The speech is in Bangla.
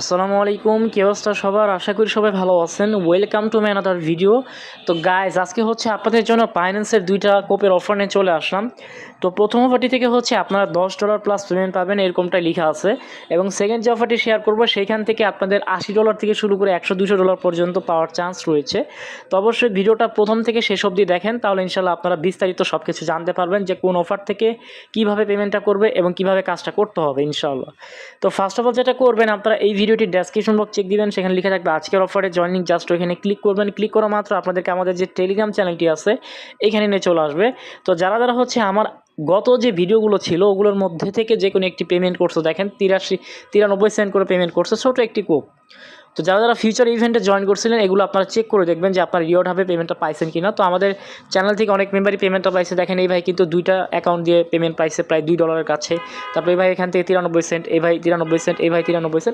আসসালামু আলাইকুম, কি অবস্থা সবার? আশা করি সবাই ভালো আছেন। Welcome to my another video তো গাইজ আজকে হচ্ছে আপনাদের জন্য ফাইন্যান্সের দুইটা কোপের অফার নিয়ে চলে আসলাম। তো প্রথম অফারটি থেকে হচ্ছে আপনারা দশ ডলার প্লাস পেমেন্ট পাবেন, এরকমটাই লেখা আছে। এবং সেকেন্ড যে অফারটি শেয়ার করব সেইখান থেকে আপনাদের আশি ডলার থেকে শুরু করে একশো দুশো ডলার পর্যন্ত পাওয়ার চান্স রয়েছে। তো অবশ্যই ভিডিওটা প্রথম থেকে শেষ অবধি দেখেন, তাহলে ইনশাল্লাহ আপনারা বিস্তারিত সব কিছু জানতে পারবেন যে কোন অফার থেকে কীভাবে পেমেন্টটা করবে এবং কীভাবে কাজটা করতে হবে ইনশাল্লাহ তো ফার্স্ট অফ অল যেটা করবেন আপনারা এই ভিডিওটি ডেসক্রিপশন বক্স চেক দিবেন, সেখানে লিখে থাকবে, আজকের অফারে জয়েনিং জাস্ট ওইখানে ক্লিক করবেন ক্লিক করা মাত্র আপনাদেরকে আমাদের যে টেলিগ্রাম চ্যানেলটি আছে, এখানে নিয়ে চলে আসবে। তো যারা যারা হচ্ছে আমার গত যে ভিডিওগুলো ছিল, ওগুলোর মধ্যে থেকে যে কোনো একটি পেমেন্ট করছ, দেখেন তিরাশি, তিরানব্বই সেন্ট করে পেমেন্ট করছে, ছোটো একটি কোপ। তো যারা যারা ফিউচার ইভেন্টে জয়েন করছিলেন, এগুলো আপনারা চেক করে দেখবেন যে আপনার রিওয়ার্ড হবে পেমেন্টটা পাইছেন কিনা। তো আমাদের চ্যানেল থেকে অনেক মেম্বারই পেমেন্টটা পাইছে, দেখেন এই ভাই কিন্তু দুইটা অ্যাকাউন্ট দিয়ে পেমেন্ট পাইছে, প্রায় দুই ডলারের কাছে। তারপরে এই ভাই এখান থেকে তিরানব্বই সেন্ট এই ভাই তিরানব্বই সেন্ট এই ভাই তিরানব্বই সেন্ট